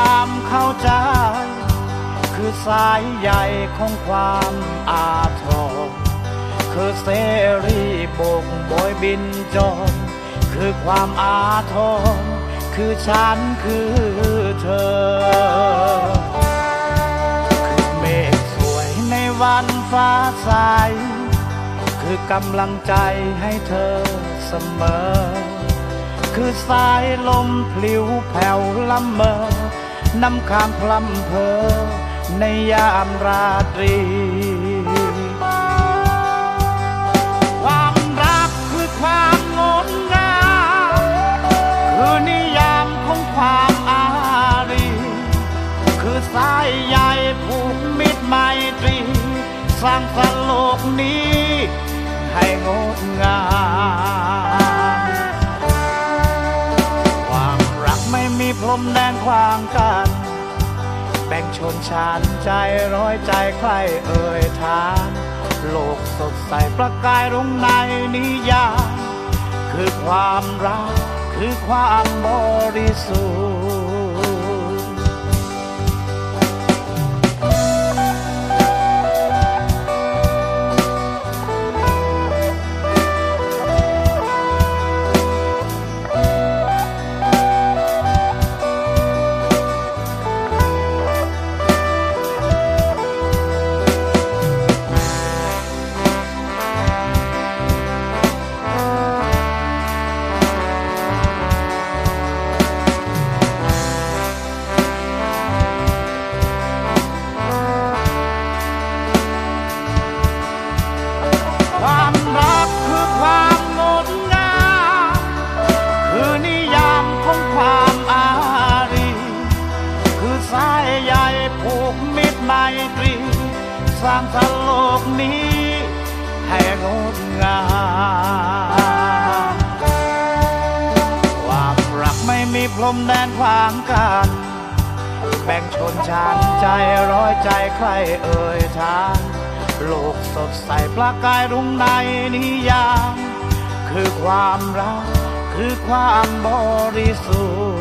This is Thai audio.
ความเข้าใจ คือสายใหญ่ของความอาทรคือเสรีบกบอยบินจองคือความอาทรคือฉันคือเธอ คือเมฆสวยในวันฟ้าใสคือกำลังใจให้เธอเสมอ คือสายลมพลิวแผ่วละเมอ นำคามพลำเพอในยามราตรี ความรักคือความงดงามคือนิยามของความอารี คือสายใยผูกมิตรไมตรี สร้างสรรค์โลกนี้ ให้งดงาม มแดงขวางกันแบ่งชนชาญใจร้อยใจใครเอ่ยทานโลกสดใสประกายรุ่งในนิยามคือความรักคือความบริสุทธิ์ สายใยผูกมิตรไมตรีสร้างสรรค์โลกนี้ให้งดงามความรักไม่มีพรมแดนขวางกันแบ่งชนชาติใจร้อยใจใครเอ่ยทานโลกสดใสประกายรุ่งในนิยาม คือความรัก คือความบริสุทธ